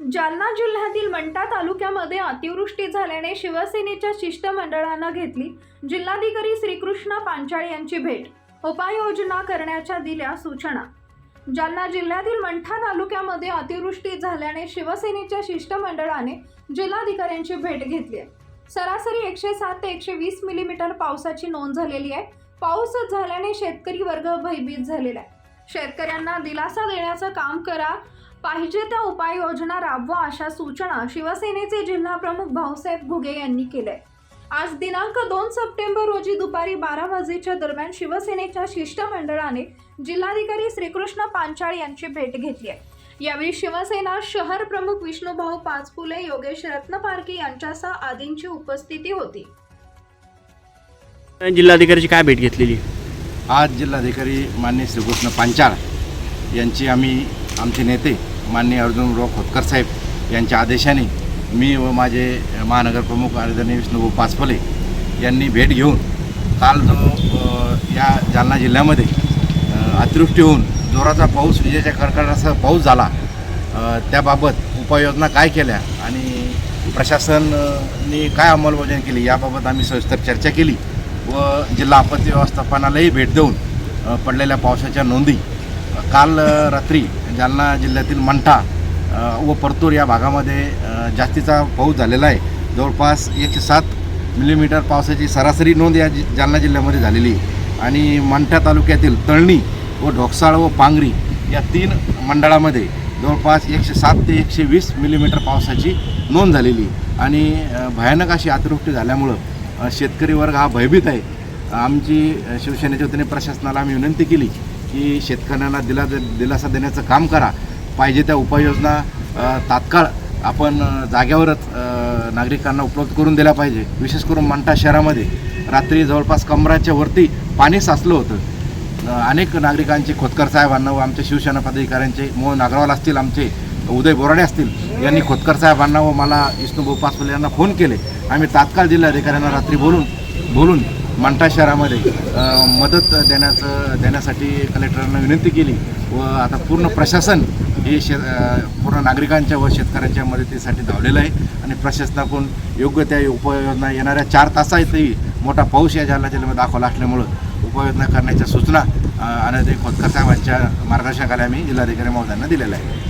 जालना जिल्ह्यातील मंठा तालुक्यामध्ये अतिवृष्टी झाल्याने शिवसेनेच्या शिष्टमंडळानं घेतली जिल्हाधिकारी श्रीकृष्ण पांचाळ यांची भेट. उपाययोजना करण्याच्या दिल्या सूचना. जालना जिल्ह्यातील मंठा तालुक्यामध्ये अतिवृष्टी झाल्याने शिवसेनेच्या शिष्टमंडळाने जिल्हाधिकाऱ्यांची भेट घेतली आहे. सरासरी एकशे सात ते एकशे वीस मिलीमीटर पावसाची नोंद झालेली आहे. पाऊस झाल्याने शेतकरी वर्ग भयभीत झालेला आहे. शेतकऱ्यांना दिलासा देण्याचं काम करा पाहिजे त्या उपाययोजना राबवा अशा सूचना शिवसेनेचे जिल्हा प्रमुख भाऊसाहेब घुगे यांनी केल्या. आज दिनांक दोन सप्टेंबर रोजी दुपारी बारा वाजेच्या दरम्यान शिवसेनेच्या शिष्टमंडळाने जिल्हाधिकारी श्रीकृष्ण पांचाळ यांची भेट घेतली आहे. यावेळी शिवसेना शहर प्रमुख विष्णुभाऊ पाचपुले योगेश रत्नपारखे यांच्यासह आदींची उपस्थिती होती. जिल्हाधिकाऱ्याची काय भेट घेतलेली? आज जिल्हाधिकारी मान्य श्रीकृष्ण पांचाळ यांची आम्ही आमचे नेते माननीय अर्जुनराव खोतकर साहेब यांच्या आदेशाने मी व माझे महानगरप्रमुख आदरणीय विष्णुभाऊ पाचपले यांनी भेट घेऊन काल जो या जालना जिल्ह्यामध्ये अतिवृष्टी होऊन जोराचा पाऊस विजेच्या कडकडाटासह पाऊस झाला त्याबाबत उपाययोजना काय केल्या आणि प्रशासननी काय अंमलबजावणी केली याबाबत आम्ही सविस्तर चर्चा केली व जिल्हा आपत्ती व्यवस्थापनालाही भेट देऊन पडलेल्या पावसाच्या नोंदी काल रात्री जालना जिल्ह्यातील मंठा व परतूर या भागामध्ये जास्तीचा पाऊस झालेला आहे. जवळपास एकशे सात मिलीमीटर पावसाची सरासरी नोंद या जि जालना जिल्ह्यामध्ये झालेली आहे. आणि मंठा तालुक्यातील तळणी व ढोकसाळ व पांगरी या तीन मंडळामध्ये जवळपास एकशे सात ते एकशे वीस मिलीमीटर पावसाची नोंद झालेली आणि भयानक अशी अतिवृष्टी झाल्यामुळं शेतकरी वर्ग हा भयभीत आहे. आमची शिवसेनेच्या वतीने प्रशासनाला आम्ही विनंती केली की शेतकऱ्यांना दिला दिलासा देण्याचं काम करा. पाहिजे त्या उपाययोजना तात्काळ आपण जाग्यावरच नागरिकांना उपलब्ध करून दिल्या पाहिजे. विशेष करून मंठा शहरामध्ये. रात्री जवळपास कमराच्या वरती पाणी साचलं होतं. अनेक नागरिकांचे खोतकर साहेबांना व आमच्या शिवसेना पदाधिकाऱ्यांचे मोहन अग्रवाल असतील आमचे उदय बोराडे असतील यांनी खोतकर साहेबांना व मला विष्णू पासवाले यांना फोन केले. आम्ही तात्काळ जिल्हाधिकाऱ्यांना रात्री बोलून बोलून मंठा शहरामध्ये मदत देण्याचं देण्यासाठी कलेक्टरांना विनंती केली व आता पूर्ण प्रशासन हे शे पूर्ण नागरिकांच्या व शेतकऱ्यांच्या मदतीसाठी धावलेलं आहे आणि प्रशासनाकडून योग्य त्या उपाययोजना येणाऱ्या चार तासातही मोठा पाऊस या जालना जिल्ह्यामध्ये दाखवला असल्यामुळं उपाययोजना करण्याच्या सूचना आणि ते खोतकर साहेबांच्या मार्गदर्शनाखाली आम्ही जिल्हाधिकारी महोदयांना दिलेल्या आहे